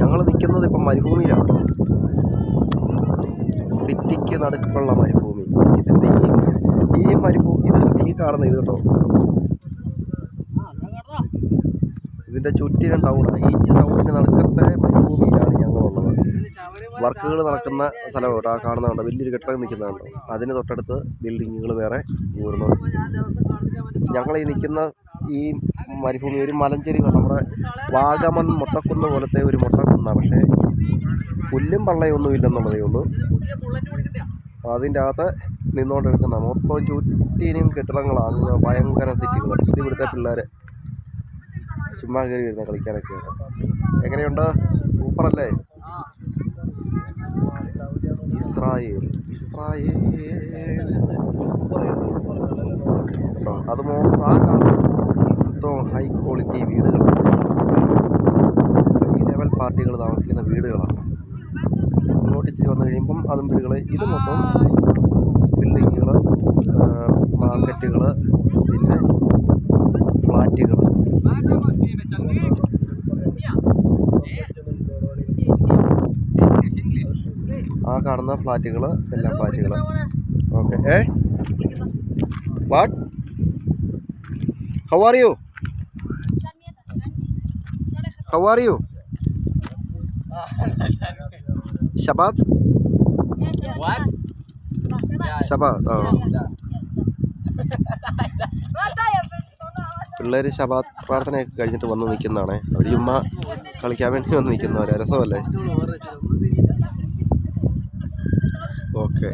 ഞങ്ങൾ നിൽക്കുന്നത് ഇപ്പം മരുഭൂമിയിലാണ്. സിറ്റിക്ക് നടുക്കുള്ള മരുഭൂമി. ഇതിന്റെ ഈ ഈ മരുഭൂമി ഇത് ഈ കാണുന്ന ഇത് കേട്ടോ. ഇതിന്റെ ചുറ്റിനും ടൗണാണ് ഈ ടൗണിന് നടുക്കത്തെ മരുഭൂമിയിലാണ് ഞങ്ങളുള്ളത്. വർക്കുകൾ നടക്കുന്ന സ്ഥലം കേട്ടോ. ആ കാണുന്നതുണ്ട് വലിയൊരു കെട്ടിടം നിൽക്കുന്നതുണ്ടോ അതിന് തൊട്ടടുത്ത് ബിൽഡിങ്ങുകൾ വേറെ ഊർന്നു ഞങ്ങൾ ഈ നിൽക്കുന്ന ഈ മരുഭൂമി ഒരു മലഞ്ചെരിവ് നമ്മുടെ വാഗമൺ മുട്ടക്കുന്ന് പോലത്തെ ഒരു മുട്ടക്കുന്നാണ് പക്ഷേ പുല്ലും പള്ളയൊന്നും ഇല്ലെന്നുള്ളതേ ഉള്ളൂ. അതിന്റെ അകത്ത് നിന്നുകൊണ്ട് എടുക്കുന്ന മൊത്തം ചുറ്റിനും കെട്ടിടങ്ങളാണ് ഭയങ്കര സിറ്റികൾ ഇത് ഇവിടുത്തെ പിള്ളേർ ചുമ്മാ കയറി വരുന്ന കളിക്കാനൊക്കെ എങ്ങനെയുണ്ട്? സൂപ്പറല്ലേ? Israel Israel. ആ, അത് മോ ആ കാണുന്ന മൊത്തം ഹൈ ക്വാളിറ്റി വീടുകൾ ഹൈ ലെവൽ പാർട്ടികൾ താമസിക്കുന്ന വീടുകളാണ്. നോട്ടീസ് വന്നു കഴിയുമ്പം അതും വീടുകൾ ഇത് മൊത്തം ബിൽഡിങ്ങുകൾ മാർക്കറ്റുകൾ പിന്നെ ഫ്ലാറ്റുകൾ ആ കാണുന്ന ഫ്ലാറ്റുകൾ എല്ലാം ഫ്ലാറ്റുകൾ ഓക്കെ ഏ? What how are you how are you? Shabbat? What? Shabbat ആ Mata ya, പിള്ളേർ ശബാത്ത് പ്രാർത്ഥനയൊക്കെ കഴിഞ്ഞിട്ട് വന്ന് നിൽക്കുന്നതാണ്. അവർ ഉമ്മ കളിക്കാൻ വേണ്ടി വന്ന് നിൽക്കുന്നവരാ രസമല്ലേ? ഓക്കെ